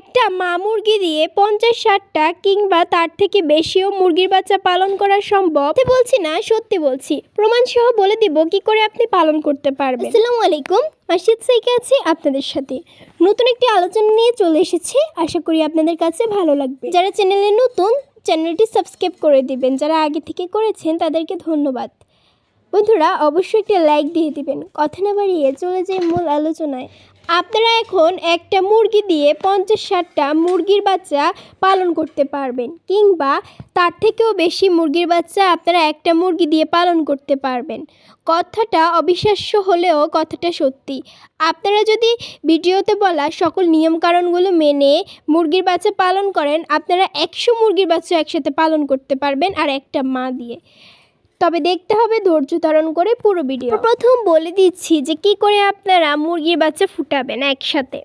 একটা মা মুরগি দিয়ে পঞ্চাশ ষাটটা কিংবা তার থেকে বেশিও মুরগির বাচ্চা পালন করা সম্ভব। বলছি না, সত্যি বলছি। প্রমাণ সহ বলে দিব কি করে আপনি পালন করতে পারবেন। আসসালামু আলাইকুম মাসিদ সাইকে আছি আপনাদের সাথে। নতুন একটি আলোচনা নিয়ে চলে এসেছি, আশা করি আপনাদের কাছে ভালো লাগবে। যারা চ্যানেলে নতুন, চ্যানেলটি সাবস্ক্রাইব করে দিবেন। যারা আগে থেকে করেছেন, তাদেরকে ধন্যবাদ। বন্ধুরা, অবশ্যই একটা লাইক দিয়ে দিবেন। কথা না বাড়িয়ে চলে যাই মূল আলোচনায়। আপনারা এখন একটা মুরগি দিয়ে পঞ্চাশ ষাটটা মুরগির বাচ্চা পালন করতে পারবেন, কিংবা তার থেকেও বেশি মুরগির বাচ্চা আপনারা একটা মুরগি দিয়ে পালন করতে পারবেন। কথাটা অবিশ্বাস্য হলেও কথাটা সত্যি। আপনারা যদি ভিডিওতে বলা সকল নিয়মকানুনগুলো মেনে মুরগির বাচ্চা পালন করেন, আপনারা একশো মুরগির বাচ্চা একসাথে পালন করতে পারবেন, আর একটা মা দিয়ে। তবে দেখতে হবে ধৈর্য ধারণ করে পুরো ভিডিও। প্রথম বলে দিচ্ছি যে কি করে আপনারা মুরগির বাচ্চা ফুটাবেন একসাথে।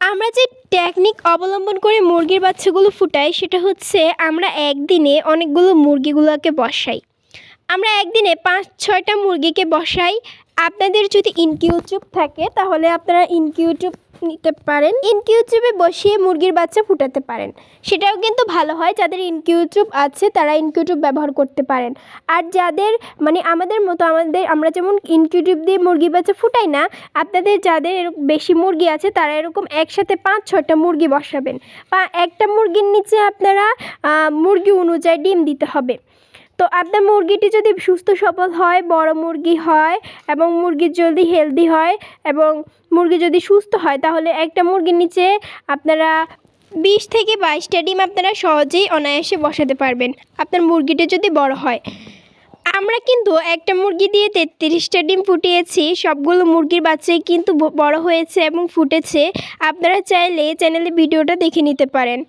আমরা যে টেকনিক অবলম্বন করে মুরগির বাচ্চাগুলো ফুটাই সেটা হচ্ছে আমরা একদিনে অনেকগুলো মুরগিগুলোকে বসাই। আমরা একদিনে পাঁচ ছয়টা মুরগিকে বসাই আপনাদের যদি ইনকিউটিউব থাকে, তাহলে আপনারা ইনকিউটিউব নিতে পারেন। ইনকিউটিউবে বসিয়ে মুরগির বাচ্চা ফুটাতে পারেন। সেটাও কিন্তু ভালো হয়, যাদের ইনকিউটিউব আছে, তারা ইনকিউটিউব ব্যবহার করতে পারেন। আর যাদের মানে আমাদের মতো, আমাদের, আমরা যেমন ইনকিউটিউব দিয়ে মুরগির বাচ্চা ফুটাই না, আপনাদের যাদের বেশি মুরগি আছে, তারা এরকম একসাথে পাঁচ ছটা মুরগি বসাবেন। বা একটা মুরগির নিচে আপনারা মুরগি অনুযায়ী ডিম দিতে হবে। তো আপনার মুরগিটি যদি সুস্থ, সবল হয়, বড় মুরগি হয় এবং মুরগি জলদি হেলদি হয় এবং মুরগি যদি সুস্থ হয়, তাহলে একটা মুরগির নিচে আপনারা বিশ থেকে বাইশটা ডিম আপনারা সহজেই অনায়াসে বসাতে পারবেন, আপনার মুরগিটা যদি বড় হয়। আমরা কিন্তু একটা মুরগি দিয়ে তেত্রিশটা ডিম ফুটিয়েছি, সবগুলো মুরগির বাচ্চাই কিন্তু বড় হয়েছে এবং ফুটেছে, আপনারা চাইলে চ্যানেলে ভিডিওটা দেখে নিতে পারেন।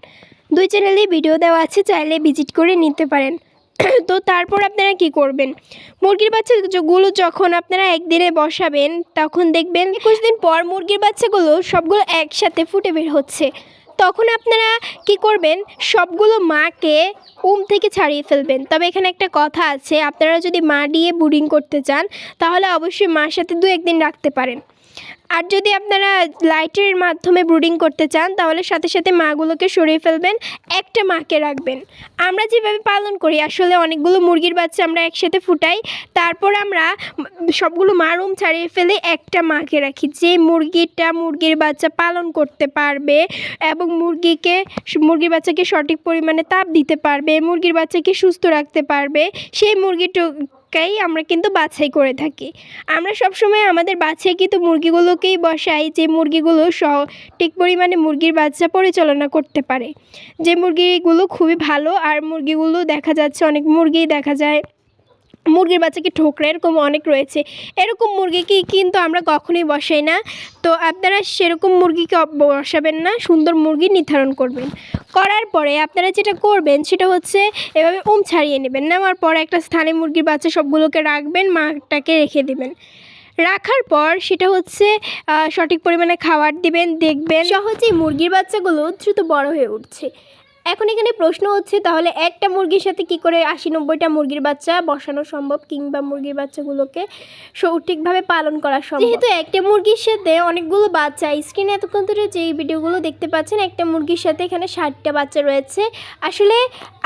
দুই চ্যানেলে ভিডিও দেওয়া আছে, চাইলে ভিজিট করে নিতে পারেন। তো তারপর আপনারা কি করবেন? মুরগির বাচ্চাগুলো যখন আপনারা একদিনে বসাবেন, তখন দেখবেন একুশ দিন পর মুরগির বাচ্চাগুলো সবগুলো একসাথে ফুটে বের হচ্ছে। তখন আপনারা কি করবেন? সবগুলো মাকে উম থেকে ছাড়িয়ে ফেলবেন। তবে এখানে একটা কথা আছে, আপনারা যদি মা দিয়ে বুডিং করতে চান, তাহলে অবশ্যই মার সাথে দু একদিন রাখতে পারেন। আর যদি আপনারা লাইটের মাধ্যমে ব্রুডিং করতে চান, তাহলে সাথে সাথে মাগুলোকে সরিয়ে ফেলবেন, একটা মাকে রাখবেন। আমরা যেভাবে পালন করি, আসলে অনেকগুলো মুরগির বাচ্চা আমরা একসাথে ফুটাই, তারপর আমরা সবগুলো মারুম ছাড়িয়ে ফেলে একটা মাকে রাখি। যে মুরগিটা মুরগির বাচ্চা পালন করতে পারবে এবং মুরগিকে, মুরগির বাচ্চাকে সঠিক পরিমাণে তাপ দিতে পারবে, মুরগির বাচ্চাকে সুস্থ রাখতে পারবে, সেই মুরগিটুকাই আমরা কিন্তু বাছাই করে থাকি। আমরা সবসময় আমাদের বাছাই কিন্তু মুরগিগুলোকেই বসাই যে মুরগিগুলো সঠিক পরিমাণে মুরগির বাচ্চা পরিচালনা করতে পারে। যে মুরগিগুলো খুবই ভালো আর মুরগিগুলো দেখা যাচ্ছে অনেক মুরগি দেখা যায় মুরগির বাচ্চাকে ঠোকরা? এরকম অনেক রয়েছে। এরকম মুরগিকে কিন্তু আমরা কখনোই বসাই না। তো আপনারা সেরকম মুরগিকে বসাবেন না, সুন্দর মুরগি নির্ধারণ করবেন। করার পরে আপনারা যেটা করবেন সেটা হচ্ছে এভাবে উম ছাড়িয়ে নেবেন। নেওয়ার পরে একটা স্থানে মুরগির বাচ্চা সবগুলোকে রাখবেন মাটাকে রেখে দেবেন। রাখার পর সেটা হচ্ছে সঠিক পরিমাণে খাবার দিবেন, দেখবেন সহজেই মুরগির বাচ্চাগুলো দ্রুত বড় হয়ে উঠছে। এখন এখানে প্রশ্ন হচ্ছে, তাহলে একটা মুরগির সাথে কি করে আশি নব্বইটা মুরগির বাচ্চা বসানো সম্ভব কিংবা মুরগির বাচ্চাগুলোকে সঠিকভাবে পালন করা সম্ভব? যেহেতু একটা মুরগির সাথে অনেকগুলো বাচ্চা স্ক্রিনে এতক্ষণ ধরে যে ভিডিওগুলো দেখতে পাচ্ছেন, একটা মুরগির সাথে এখানে ষাটটা বাচ্চা রয়েছে। আসলে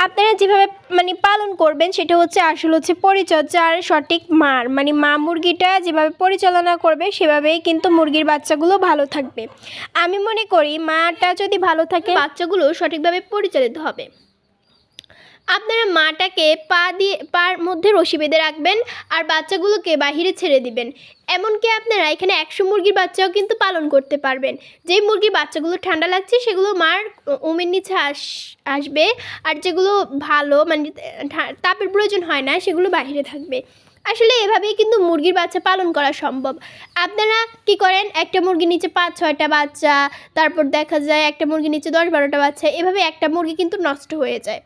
আপনারা যেভাবে মানে পালন করবেন সেটা হচ্ছে আসল হচ্ছে পরিচর্যার সঠিক মার। মানে মা মুরগিটা যেভাবে পরিচালনা করবে সেভাবেই কিন্তু মুরগির বাচ্চাগুলো ভালো থাকবে। আমি মনে করি মাটা যদি ভালো থাকে, বাচ্চাগুলো সঠিকভাবে পরিচালিত হবে। আপনারা মাটাকে পা দিয়ে, পার মধ্যে রশি বেঁধে রাখবেন আর বাচ্চাগুলোকে বাহিরে ছেড়ে দিবেন। এমনকি আপনারা এখানে একশো মুরগির বাচ্চাও কিন্তু পালন করতে পারবেন। যেই মুরগির বাচ্চাগুলো ঠান্ডা লাগছে, সেগুলো মার উমের নিচে আস, আসবে। আর যেগুলো ভালো মানে তাপের প্রয়োজন হয় না, সেগুলো বাইরে থাকবে। আসলে এভাবেই কিন্তু মুরগির বাচ্চা পালন করা সম্ভব। আপনারা কি করেন? একটা মুরগির নিচে পাঁচ, ছয়টা বাচ্চা, তারপর দেখা যায় একটা মুরগির নিচে দশ, বারোটা বাচ্চা, এভাবে একটা মুরগি কিন্তু নষ্ট হয়ে যায়।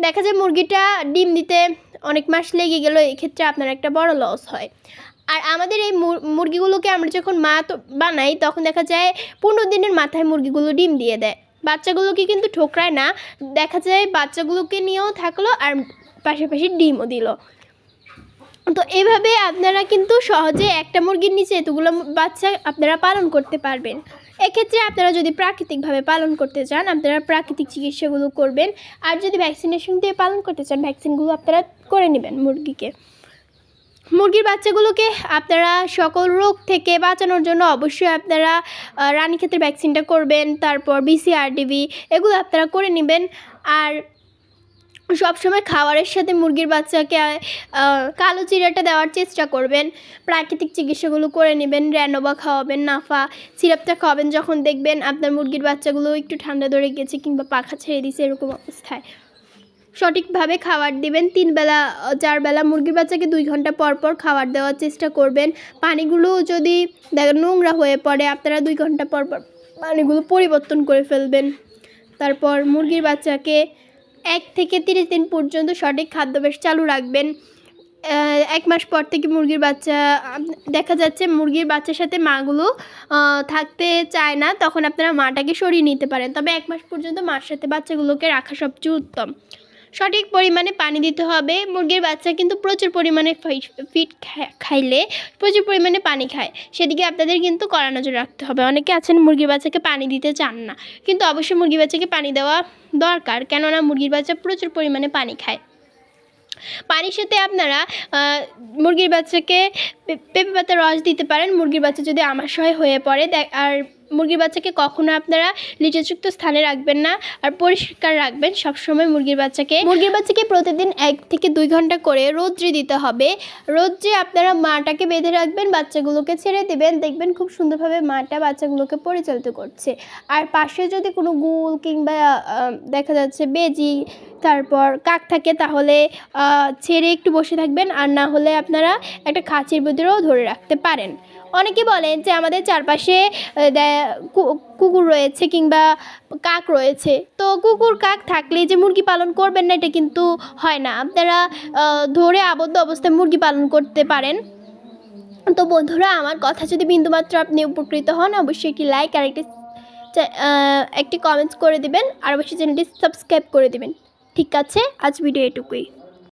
দেখা যায় মুরগিটা ডিম দিতে অনেক মাস লেগে গেল, এক্ষেত্রে আপনার একটা বড় লস হয়। আর আমাদের এই মুর- মুরগিগুলোকে আমরা যখন মা বানাই, তখন দেখা যায় পনেরো দিনের মাথায় মুরগিগুলো ডিম দিয়ে দেয়। বাচ্চাগুলোকে কিন্তু ঠোকরায় না, দেখা যায় বাচ্চাগুলোকে নিয়েও থাকল আর পাশাপাশি ডিমও দিল। তো এভাবে আপনারা কিন্তু সহজে একটা মুরগির নিচে এতগুলো বাচ্চা আপনারা পালন করতে পারবেন। এক্ষেত্রে আপনারা যদি প্রাকৃতিকভাবে পালন করতে চান, আপনারা প্রাকৃতিক চিকিৎসাগুলো করবেন। আর যদি ভ্যাকসিনেশন দিয়ে পালন করতে চান ভ্যাকসিনগুলো আপনারা করে নেবেন মুরগিকে। মুরগির বাচ্চাগুলোকে আপনারা সকল রোগ থেকে বাঁচানোর জন্য অবশ্যই আপনারা রানীক্ষেত্রে ভ্যাকসিনটা করবেন, তারপর বিসিআরডিবি এগুলো আপনারা করে নেবেন। আর সবসময় খাবারের সাথে মুরগির বাচ্চাকে কালো চিরাটা দেওয়ার চেষ্টা করবেন। প্রাকৃতিক চিকিৎসাগুলো করে নেবেন র্যানোবা খাওয়াবেন, নাফা সিরাপটা খাওয়াবেন। যখন দেখবেন আপনার মুরগির বাচ্চাগুলো একটু ঠান্ডা ধরে গেছে কিংবা পাখা ছেড়ে দিয়েছে এরকম অবস্থায়, সঠিকভাবে খাবার দিবেন। তিন বেলা চার বেলা মুরগির বাচ্চাকে দুই ঘণ্টা পর পর খাবার দেওয়ার চেষ্টা করবেন। পানিগুলো যদি নোংরা হয়ে পড়ে, আপনারা দুই ঘণ্টা পর পর পানিগুলো পরিবর্তন করে ফেলবেন। তারপর মুরগির বাচ্চাকে এক থেকে তিরিশ দিন পর্যন্ত সঠিক খাদ্যাভ্যাস চালু রাখবেন। এক মাস পর থেকে মুরগির বাচ্চা, দেখা যাচ্ছে মুরগির বাচ্চার সাথে মাগুলো থাকতে চায় না, তখন আপনারা মাটাকে সরিয়ে নিতে পারেন। তবে এক মাস পর্যন্ত মার সাথে বাচ্চাগুলোকে রাখা সবচেয়ে উত্তম। সঠিক পরিমাণে পানি দিতে হবে। মুরগির বাচ্চা কিন্তু প্রচুর পরিমাণে ফিট খাইলে প্রচুর পরিমাণে পানি খায়। সেদিকে আপনাদের কিন্তু কড়া নজর রাখতে হবে। অনেকে আছেন মুরগির বাচ্চাকে পানি দিতে চান না। কিন্তু অবশ্যই মুরগির বাচ্চাকে পানি দেওয়া দরকার। কেননা মুরগির বাচ্চা প্রচুর পরিমাণে পানি খায়। পানির সাথে আপনারা মুরগির বাচ্চাকে পেঁপে পাতার রস দিতে পারেন। মুরগির বাচ্চা যদি আমাশয় হয়ে পড়ে আর মুরগির বাচ্চাকে কখনো আপনারা লিচুযুক্ত স্থানে রাখবেন না আর পরিষ্কার রাখবেন। সবসময় মুরগির বাচ্চাকে মুরগির বাচ্চাকে প্রতিদিন এক থেকে দুই ঘণ্টা করে রৌদ্রে দিতে হবে। রৌদ্রে আপনারা মাটাকে বেঁধে রাখবেন, বাচ্চাগুলোকে ছেড়ে দিবেন। দেখবেন খুব সুন্দরভাবে মাটা বাচ্চাগুলোকে পরিচালিত করছে। আর পাশে যদি কোনো গুল কিংবা দেখা যাচ্ছে বেজি, তারপর কাক থাকে, তাহলে ছেড়ে একটু বসে থাকবেন। আর না হলে আপনারা একটা খাঁচির ভিতরেও ধরে রাখতে পারেন। অনেকে বলেন যে আমাদের চারপাশে কুকুর রয়েছে কিংবা কাক রয়েছে। তো কুকুর, কাক থাকলে যে মুরগি পালন করবেন না, এটা কিন্তু হয় না। আপনারা ধরে আবদ্ধ অবস্থায় মুরগি পালন করতে পারেন। তো বন্ধুরা, আমার কথা যদি বিন্দুমাত্র আপনি উপকৃত হন, অবশ্যই একটি লাইক আর একটি একটি কমেন্টস করে দিবেন। আর অবশ্যই চ্যানেলটি সাবস্ক্রাইব করে দিবেন। ঠিক আছে, আজ ভিডিও এটুকুই।